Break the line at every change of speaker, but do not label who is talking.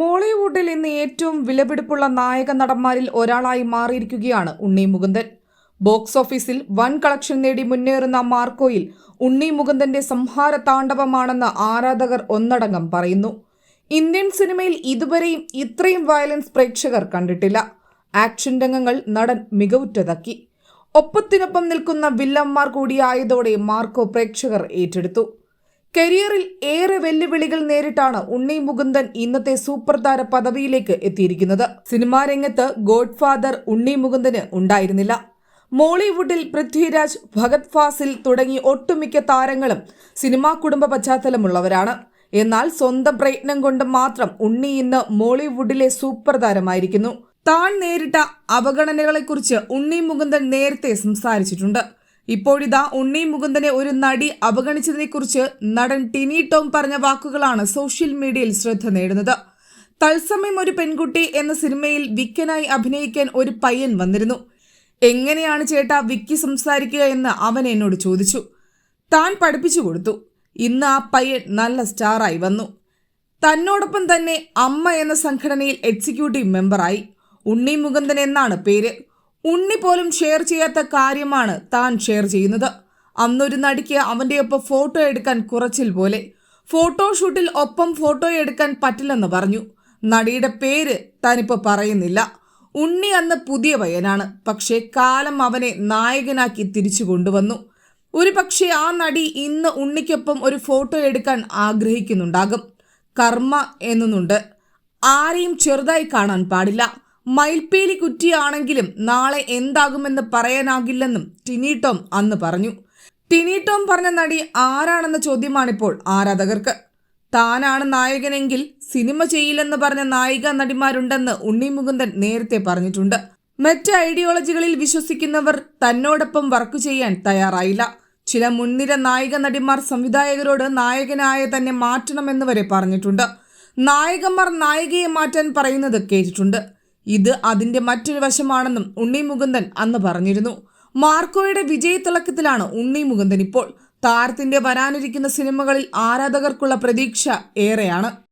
മോളിവുഡിൽ ഇന്ന് ഏറ്റവും വിലപിടിപ്പുള്ള നായക നടന്മാരിൽ ഒരാളായി മാറിയിരിക്കുകയാണ് ഉണ്ണി മുകുന്ദൻ. ബോക്സ് ഓഫീസിൽ വൻ കളക്ഷൻ നേടി മുന്നേറുന്ന മാർക്കോയിൽ ഉണ്ണി മുകുന്ദന്റെ സംഹാര താണ്ഡവമാണെന്ന് ആരാധകർ ഒന്നടങ്കം പറയുന്നു. ഇന്ത്യൻ സിനിമയിൽ ഇതുവരെയും ഇത്രയും വയലൻസ് പ്രേക്ഷകർ കണ്ടിട്ടില്ല. ആക്ഷൻ രംഗങ്ങൾ നടൻ മികവുറ്റതാക്കി. ഒപ്പത്തിനൊപ്പം നിൽക്കുന്ന വില്ലന്മാർ കൂടിയായതോടെ മാർക്കോ പ്രേക്ഷകർ ഏറ്റെടുത്തു. കരിയറിൽ ഏറെ വെല്ലുവിളികൾ നേരിട്ടാണ് ഉണ്ണി മുകുന്ദൻ ഇന്നത്തെ സൂപ്പർ താര പദവിയിലേക്ക് എത്തിയിരിക്കുന്നത്. സിനിമാ രംഗത്ത് ഗോഡ് ഫാദർ ഉണ്ണി മുകുന്ദന് ഉണ്ടായിരുന്നില്ല. മോളിവുഡിൽ പൃഥ്വിരാജ് ഭഗത് ഫാസിൽ തുടങ്ങി ഒട്ടുമിക്ക താരങ്ങളും സിനിമാ കുടുംബ പശ്ചാത്തലമുള്ളവരാണ്. എന്നാൽ സ്വന്തം പ്രയത്നം കൊണ്ട് മാത്രം ഉണ്ണി ഇന്ന് മോളിവുഡിലെ സൂപ്പർ താരമായിരിക്കുന്നു. താൻ നേരിട്ട അവഗണനകളെക്കുറിച്ച് ഉണ്ണി മുകുന്ദൻ നേരത്തെ സംസാരിച്ചിട്ടുണ്ട്. ഇപ്പോഴിതാ ഉണ്ണി മുകുന്ദനെ ഒരു നടി അവഗണിച്ചതിനെക്കുറിച്ച് നടൻ ടിനി ടോം പറഞ്ഞ വാക്കുകളാണ് സോഷ്യൽ മീഡിയയിൽ ശ്രദ്ധ നേടുന്നത്. തത്സമയം ഒരു പെൺകുട്ടി എന്ന സിനിമയിൽ വിക്കനായി അഭിനയിക്കാൻ ഒരു പയ്യൻ വന്നിരുന്നു. എങ്ങനെയാണ് ചേട്ടാ വിക്കി സംസാരിക്കുക എന്ന് അവൻ എന്നോട് ചോദിച്ചു. താൻ പഠിപ്പിച്ചു കൊടുത്തു. ഇന്ന് ആ പയ്യൻ നല്ല സ്റ്റാറായി വന്നു. തന്നോടൊപ്പം തന്നെ അമ്മ എന്ന സംഘടനയിൽ എക്സിക്യൂട്ടീവ് മെമ്പറായി. ഉണ്ണി മുകുന്ദൻ എന്നാണ് പേര്. ഉണ്ണി പോലും ഷെയർ ചെയ്യാത്ത കാര്യമാണ് താൻ ഷെയർ ചെയ്യുന്നത്. അന്നൊരു നടിക്ക് അവന്റെ ഒപ്പം ഫോട്ടോ എടുക്കാൻ കുറച്ചിൽ പോലെ. ഫോട്ടോഷൂട്ടിൽ ഒപ്പം ഫോട്ടോ എടുക്കാൻ പറ്റില്ലെന്ന് പറഞ്ഞു. നടിയുടെ പേര് താനിപ്പോൾ പറയുന്നില്ല. ഉണ്ണി അന്ന് പുതിയ പയ്യനാണ്. പക്ഷേ കാലം അവനെ നായകനാക്കി തിരിച്ചു കൊണ്ടുവന്നു. ഒരു പക്ഷേ ആ നടി ഇന്ന് ഉണ്ണിക്കൊപ്പം ഒരു ഫോട്ടോ എടുക്കാൻ ആഗ്രഹിക്കുന്നുണ്ടാകും. കർമ്മ എന്നുണ്ട് ആരെയും ചെറുതായി കാണാൻ പാടില്ല. മയിൽപ്പേലി കുറ്റിയാണെങ്കിലും നാളെ എന്താകുമെന്ന് പറയാനാകില്ലെന്നും ടിനി ടോം അന്ന് പറഞ്ഞു. ടിനി ടോം പറഞ്ഞ നടി ആരാണെന്ന ചോദ്യമാണിപ്പോൾ ആരാധകർക്ക്. താനാണ് നായകനെങ്കിൽ സിനിമ ചെയ്യില്ലെന്ന് പറഞ്ഞ നായിക നടിമാരുണ്ടെന്ന് ഉണ്ണി മുകുന്ദൻ നേരത്തെ പറഞ്ഞിട്ടുണ്ട്. മറ്റ് ഐഡിയോളജികളിൽ വിശ്വസിക്കുന്നവർ തന്നോടൊപ്പം വർക്ക് ചെയ്യാൻ തയ്യാറായില്ല. ചില മുൻനിര നായിക നടിമാർ സംവിധായകരോട് നായകനായ തന്നെ മാറ്റണമെന്ന് വരെ പറഞ്ഞിട്ടുണ്ട്. നായകന്മാർ നായികയെ മാറ്റാൻ പറയുന്നത് കേട്ടിട്ടുണ്ട്. ഇത് അതിന്റെ മറ്റൊരു വശമാണെന്നും ഉണ്ണി മുകുന്ദൻ അന്ന് പറഞ്ഞിരുന്നു. മാർക്കോയുടെ വിജയത്തിളക്കത്തിലാണ് ഉണ്ണി മുകുന്ദൻ ഇപ്പോൾ. താരത്തിന്റെ വരാനിരിക്കുന്ന സിനിമകളിൽ ആരാധകർക്കുള്ള പ്രതീക്ഷ ഏറെയാണ്.